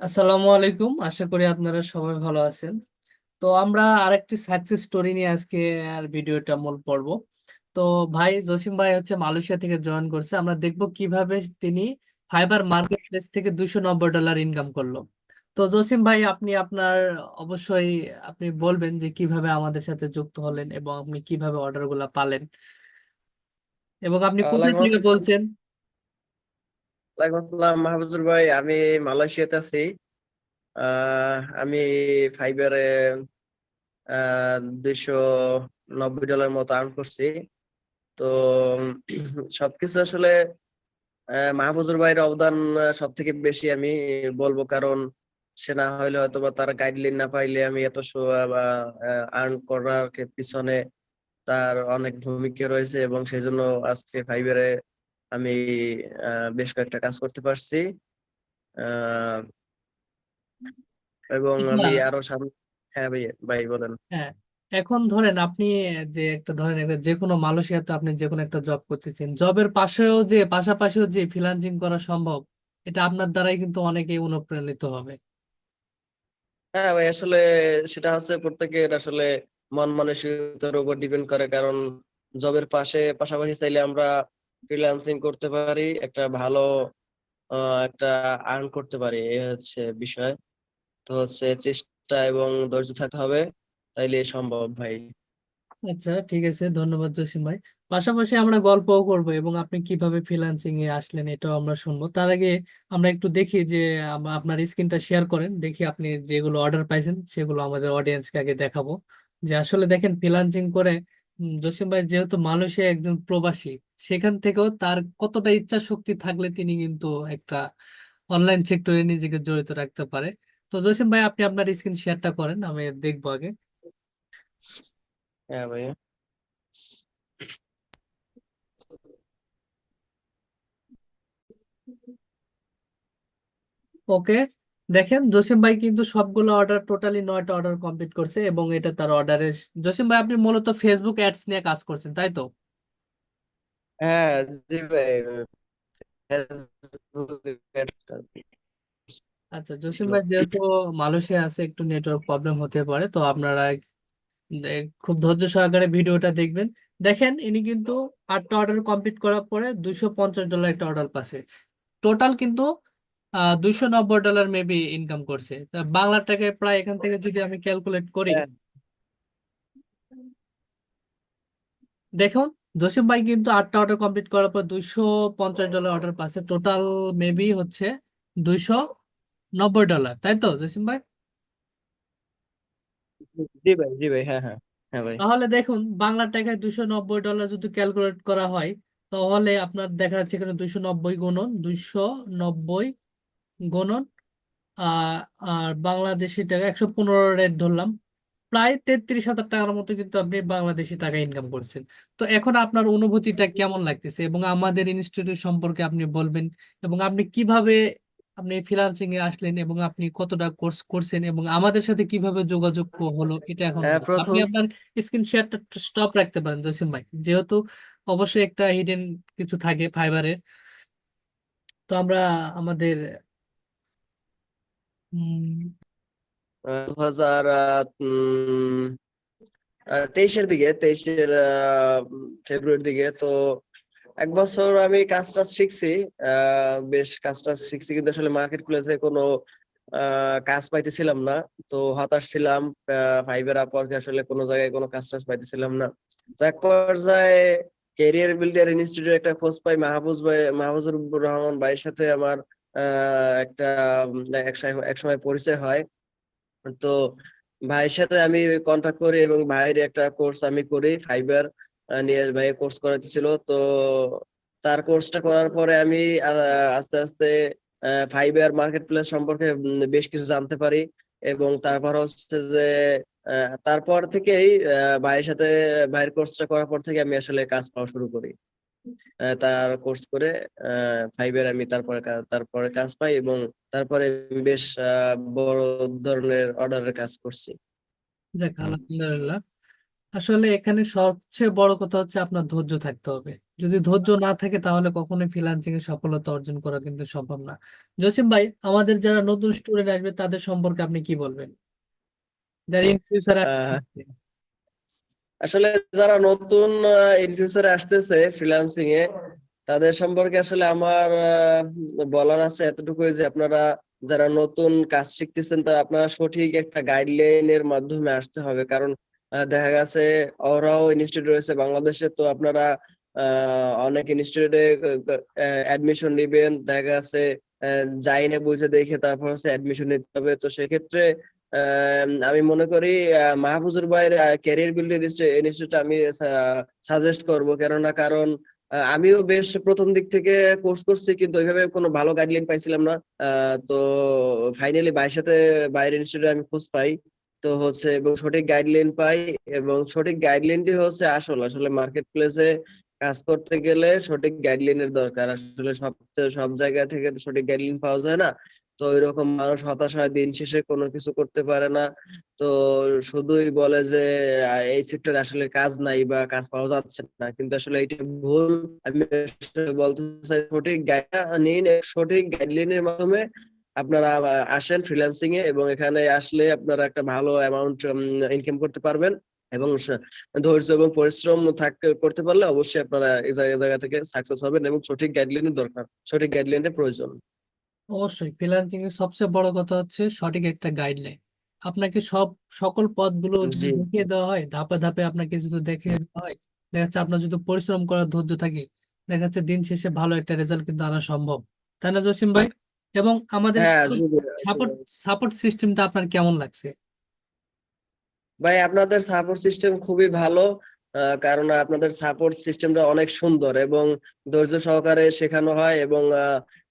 আসসালামু আলাইকুম। আশা করি আপনারা সবাই ভালো আছেন। তো আমরা আরেকটি সাকসেস স্টোরি নিয়ে আজকে আর ভিডিওটা মূল পর্ব। তো ভাই জসিম ভাই হচ্ছে মালয়েশিয়া থেকে জয়েন করছে। আমরা দেখব কীভাবে তিনি ফাইবার মার্কেট প্লেস থেকে দুশো নব্বই ডলার ইনকাম করল। তো জসিম ভাই আপনি আপনার অবশ্যই আপনি বলবেন যে কীভাবে আমাদের সাথে যুক্ত হলেন এবং আপনি কীভাবে অর্ডারগুলা পালেন এবং আপনি কোথায় থেকে বলছেন? মাহবুবুর ভাই, আমি মালয়েশিয়াতে আছি। আমি ফাইবারে দুইশো নব্বই ডলার মতো আর্ন করছি। তো, সবকিছু আসলে মাহফুজুর ভাইয়ের অবদান সব থেকে বেশি আমি বলব। কারণ সে না হইলে হয়তো বা তার গাইডলাইন না পাইলে আমি এত আর্ন করার পিছনে তার অনেক ভূমিকা রয়েছে এবং সেই জন্য আজকে ফাইবারে আমি বেশ কয়েকটা কাজ করতে পারছি। এবং আমি আরও সামনে হ্যাঁ ভাই ভাই বলেন। হ্যাঁ এখন ধরেন আপনি যে একটা ধরেন যে কোনো মালয়েশিয়াতে আপনি যে কোনো একটা জব করতেছেন জবের পাশেও যে পাশাপাশিও যে ফ্রিল্যান্সিং করা সম্ভব এটা আপনার দ্বারাই কিন্তু অনেকেই অনুপ্রাণিত হবে। হ্যাঁ ভাই আসলে সেটা হচ্ছে প্রত্যেকের আসলে মন মানসিকতার উপর ডিপেন্ড করে কারণ জবের পাশে পাশাপাশি চাইলে আমরা ফ্রিল্যান্সিং করতে পারি, একটা ভালো একটা আর্ন করতে পারি এই হচ্ছে বিষয়। তো হচ্ছে চেষ্টা এবং ধৈর্য থাকতে হবে, তাইলে সম্ভব ভাই। আচ্ছা ঠিক আছে, ধন্যবাদ জসিম ভাই। পাশাপাশি আমরা গল্পও করব এবং আপনি কীভাবে ফ্রিল্যান্সিং এ আসলেন এটাও আমরা শুনব। তার আগে আমরা একটু দেখি যে আপনার স্ক্রিনটা শেয়ার করেন, দেখি আপনি যেগুলো অর্ডার পাইছেন, সেগুলো আমাদের অডিয়েন্সকে আগে দেখাবো। যে আসলে দেখেন ফ্রিল্যান্সিং করে জসিম ভাই যেহেতু মালয়েশিয়া একজন প্রবাসী সেখান থেকেও তার কতটা ইচ্ছা শক্তি থাকলে তিনি কিন্তু একটা অনলাইন সেক্টরে নিজেকে জড়িত রাখতে পারে। তো জসিম ভাই আপনি আপনার স্ক্রিন শেয়ারটা করেন আমি দেখব আগে। হ্যাঁ ভাই ওকে। দেখেন জসিম ভাই কিন্তু সবগুলো অর্ডার টোটালি নয়টা অর্ডার কমপ্লিট করছে এবং এটা তার অর্ডারে জসিম ভাই আপনি মূলত ফেসবুক অ্যাডস নিয়ে কাজ করছেন তাই তো? হ্যাঁ জি ভাই ফেসবুকে আচ্ছা জসিম ভাই যেহেতু মালয়েশিয়া আছে একটু নেটওয়ার্ক প্রবলেম হতে পারে তো আপনারা খুব ধৈর্য সহকারে ভিডিওটা দেখবেন। দেখেন ইনি কিন্তু আটটা অর্ডার কমপ্লিট করার পরে দুইশো পঞ্চাশ ডলার একটা অর্ডার পাচ্ছে। টোটাল কিন্তু দুইশো নব্বই ডলার মেবি ইনকাম করছে। তা বাংলা টাকায় প্রায় এখান থেকে যদি আমি ক্যালকুলেট করি হ্যাঁ। দেখুন জসিম ভাই কিন্তু আটটা অর্ডার কমপ্লিট করার পর দুইশো পঞ্চাশ ডলার অর্ডার পাচ্ছে। টোটাল মেবি হচ্ছে দুইশো নব্বই ডলার তাই তো জসিম ভাই? জি ভাই জি ভাই হ্যাঁ হ্যাঁ হ্যাঁ ভাই। তাহলে দেখুন বাংলা টাকায় দুইশো নব্বই ডলার যদি ক্যালকুলেট করা হয় তাহলে আপনার দেখা যাচ্ছে এখানে দুইশো নব্বই গুণন দুইশো নব্বই গুণন আহ, আর বাংলাদেশি টাকা একশো পনেরো রেট ধরলাম। প্রায় তেত্রিশ হাজার টাকার মতো কিন্তু আপনি বাংলাদেশি টাকা ইনকাম করছেন। তো এখন আপনার অনুভূতিটা কেমন লাগতেছে এবং আমাদের ইনস্টিটিউট সম্পর্কে আপনি বলবেন এবং আপনি কীভাবে আপনি ফ্রিল্যান্সিং এ আসলেন এবং আপনি কতটা কোর্স করছেন এবং আমাদের সাথে কীভাবে যোগাযোগ হলো এটা এখন হ্যাঁ আপনি আপনার স্ক্রিন শেয়ারটা স্টপ রাখতে পারেন জসিম ভাই। যেহেতু অবশ্যই একটা হিডেন কিছু থাকে ফাইবারের তো আমরা আমাদের দু হাজার তেইশের দিকে, তেইশের ফেব্রুয়ারির দিকে। তো এক বছর আমি কাজ টাজ শিখছি বেশ কাজ টাজ শিখছি, কিন্তু আসলে মার্কেট প্লেসে কোনো কাজ পাইতেছিলাম না। তো হতাশ ছিলাম ফাইবার আপওয়ার্কে আসলে কোনো জায়গায় কোনো কাজ টাজ পাইতেছিলাম না। তো এক পর্যায়ে ক্যারিয়ার বিল্ডার ইনস্টিটিউট একটা খোঁজ পাই মাহফুজ ভাই মাহফুজুর রহমান ভাইয়ের সাথে আমার একটা উম, এক সময় পরিচয় হয়। তো ভাইয়ের সাথে আমি কন্ট্যাক্ট করি এবং ভাইয়ের একটা কোর্স আমি করি ফাইবার নিয়ে ভাই কোর্স করাতেছিল তো তার কোর্সটা করার পরে আমি আস্তে আস্তে ফাইবার মার্কেট প্লেস সম্পর্কে বেশ কিছু জানতে পারি এবং তারপর হচ্ছে যে তারপর থেকেই ভাইয়ের সাথে ভাইয়ের কোর্সটা করার পর থেকে আমি আসলে কাজ পাওয়া শুরু করি। তার কোর্স করে ফাইবার আমি তারপরে তারপরে কাজ পাই এবং তারপরে বেশ বড় ধরনের অর্ডারের কাজ করছি। যাক আলহামদুলিল্লাহ। আসলে এখানে সবচেয়ে বড় কথা হচ্ছে আপনার ধৈর্য থাকতে হবে। যদি ধৈর্য না থাকে তাহলে কখনোই ফ্রিল্যান্সিং এ সফলতা অর্জন করা কিন্তু সম্ভব না। জসিম ভাই আমাদের যারা নতুন স্টুডেন্ট আসবে তাদের সম্পর্কে আপনি কি বলবেন? যারা ইন ফিউচার আসলে যারা নতুন ইন ফিউচারে আসতেছে ফ্রিল্যান্সিং এ, তাদের সম্পর্কে আসলে আমার বলার আছে এতটুকুই যে আপনারা যারা নতুন কাজ শিখতেছেন, তারা আপনারা সঠিক একটা গাইডলাইন এর মাধ্যমে আসতে হবে। কারণ দেখা গেছে ওরাও ইনস্টিটিউট রয়েছে। বাংলাদেশে তো আপনারা অনেক ইনস্টিটিউটে অ্যাডমিশন নেবেন। দেখা গেছে যাই না বুঝে দেখে তারপর হচ্ছে অ্যাডমিশন নিতে হবে। তো সেক্ষেত্রে আমি মনে করি মাহফুজুর ভাইয়ের ক্যারিয়ার বিল্ডিং ইনস্টিটিউট আমি সাজেস্ট করব। কেননা কারণ আমিও বেশ প্রথম দিক থেকে কোর্স করছি, কিন্তু ওইভাবে কোনো ভালো গাইডলাইন পাইছিলাম না। তো ফাইনালি ভাইয়ের সাথে বাইরের ইনস্টিটিউটে আমি খোঁজ পাই। তো হচ্ছে, এবং সঠিক গাইডলাইন পাই, এবং সঠিক গাইডলাইনটি হচ্ছে আসল। আসলে মার্কেট প্লেসে কাজ করতে গেলে সঠিক গাইডলাইনের দরকার। আসলে সব সব জায়গা থেকে সঠিক গাইডলাইন পাওয়া যায় না। তো এরকম মানুষ হতাশ হয়, দিন শেষে কোনো কিছু করতে পারে না। তো শুধুই বলে যে এই সেক্টরে আসলে কাজ নাই বা কাজ পাওয়া যাচ্ছে না। কিন্তু আসলে এটা ভুল। আমি বলতে চাই সঠিক নিন, সঠিক গাইডলাইনের মাধ্যমে আপনারা আসেন ফ্রিল্যান্সিং এ এবং এখানে আসলে আপনারা একটা ভালো অ্যামাউন্ট ইনকাম করতে পারবেন এবং ধৈর্য এবং পরিশ্রম থাকতে করতে পারলে অবশ্যই আপনারা এই জায়গা থেকে সাকসেস হবেন এবং সঠিক গাইডলাইনের দরকার। সঠিক গাইডলাইনের প্রয়োজন। অবশ্যই ফ্রিল্যান্সিং এর সবচেয়ে বড় কথা হচ্ছে সঠিক একটা গাইডলাইন আপনাকে সব সকল পথগুলো যদি জি দেখিয়ে দেওয়া হয় ধাপে ধাপে আপনাকে যদি দেখিয়ে দেওয়া হয় দেখা যাচ্ছে আপনার যদি পরিশ্রম করার ধৈর্য থাকে দেখা যাচ্ছে দিন শেষে ভালো একটা রেজাল্ট কিন্তু আনা সম্ভব। তাই না জসিম ভাই? এবং আমাদের হ্যাঁ সাপোর্ট সাপোর্ট সিস্টেমটা আপনার কেমন লাগছে? ভাই আপনাদের সাপোর্ট সিস্টেম খুবই ভালো কারণ আপনাদের সাপোর্ট সিস্টেমটা অনেক সুন্দর এবং ধৈর্য সহকারে শেখানো হয় এবং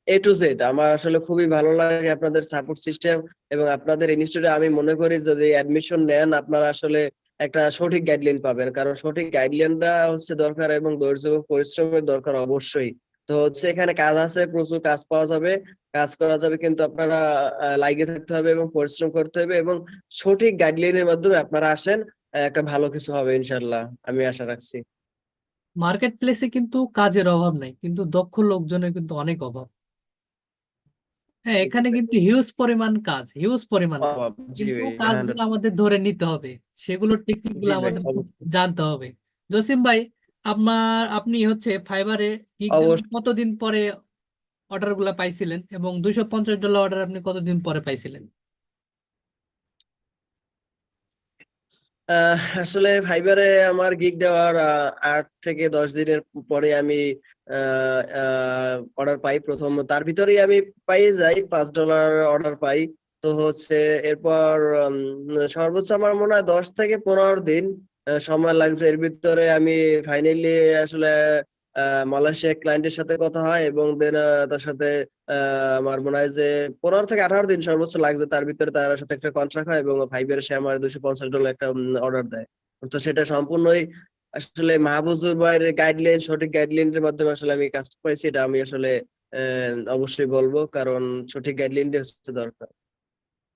এ টু জেড আমার আসলে খুবই ভালো লাগে আপনাদের সাপোর্ট সিস্টেম এবং আপনাদের ইনস্টিটিউটে আমি মনে করি যদি অ্যাডমিশন নেন, আপনারা আসলে একটা সঠিক গাইডলাইন পাবেন। কারণ সঠিক গাইডলাইনটা হচ্ছে দরকার এবং ধৈর্য পরিশ্রমের দরকার অবশ্যই। তো হচ্ছে এখানে কাজ আছে, প্রচুর কাজ পাওয়া যাবে। কাজ করা যাবে কিন্তু আপনারা লাইগে থাকতে হবে এবং পরিশ্রম করতে হবে এবং সঠিক গাইডলাইনের মাধ্যমে আপনারা আসেন একটা ভালো কিছু হবে ইনশাল্লাহ আমি আশা রাখছি। মার্কেট প্লেসে কিন্তু কাজের অভাব নাই, কিন্তু দক্ষ লোকজনের কিন্তু অনেক অভাব। হ্যাঁ এখানে কিন্তু হিউজ পরিমাণ কাজ হিউজ পরিমাণ কাজ। কিন্তু কাজগুলো আমাদের ধরে নিতে হবে সেগুলোর টেকনিকগুলো আমাদের জানতে হবে। জসিম ভাই আপনার আপনি হচ্ছে ফাইবারে অবশ্যই। কতদিন পরে অর্ডারগুলা পাইছিলেন এবং দুইশো পঞ্চাশ ডলার অর্ডার আপনি কতদিন পরে পাইছিলেন? আসলে ফাইবারে আমার গিগ দেওয়ার আট থেকে দশ দিনের পরে আমি অর্ডার পাই প্রথম। তার ভিতরেই আমি পাই যাই, পাঁচ ডলার অর্ডার পাই। তো হচ্ছে এরপর সর্বোচ্চ আমার মনে হয় দশ থেকে পনেরো দিন সময় লাগছে। এর ভিতরে আমি ফাইনালি আসলে মালয়েশিয়া ক্লায়েন্টের সাথে কথা হয় এবং দেন তার সাথে আমার মনে হয় যে পনেরো থেকে আঠারো দিন সর্বোচ্চ লাগছে। তার ভিতরে তার সাথে একটা কন্ট্রাক্ট হয় এবং ফাইবার সে আমার দুশো পঞ্চাশ ডলার একটা অর্ডার দেয়। তো সেটা সম্পূর্ণই আসলে মাহফুজুর ভাইয়ের গাইডলাইন সঠিক গাইডলাইনের মাধ্যমে আসলে আমি কাজটা পাইছি এটা আমি আসলে অবশ্যই বলব, কারণ সঠিক গাইডলাইনটা হচ্ছে দরকার।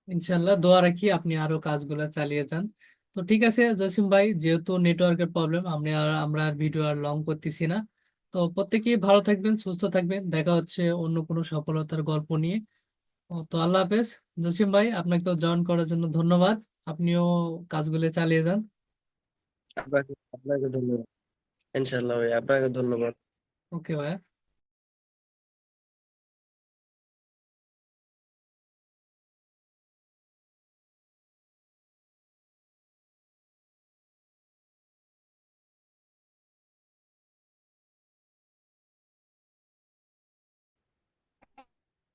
ইনশাল্লাহ দোয়া রাখি আপনি আরও কাজগুলো চালিয়ে যান। তো ঠিক আছে, জসিম ভাই, যেহেতু নেটওয়ার্কের প্রবলেম আমি আর, আমরা আর ভিডিও আর লং করতেছি না। তো প্রত্যেকেই ভালো থাকবেন, সুস্থ থাকবেন, দেখা হচ্ছে অন্য কোনো সফলতার গল্প নিয়ে। তো আল্লাহ হাফেজ। জসিম ভাই, আপনাকেও জয়েন করার জন্য ধন্যবাদ। আপনিও কাজগুলো চালিয়ে যান। আপনাকে ধন্যবাদ। ইনশাল্লাহ ভাই আপনাকে ধন্যবাদ। ওকে ভাই।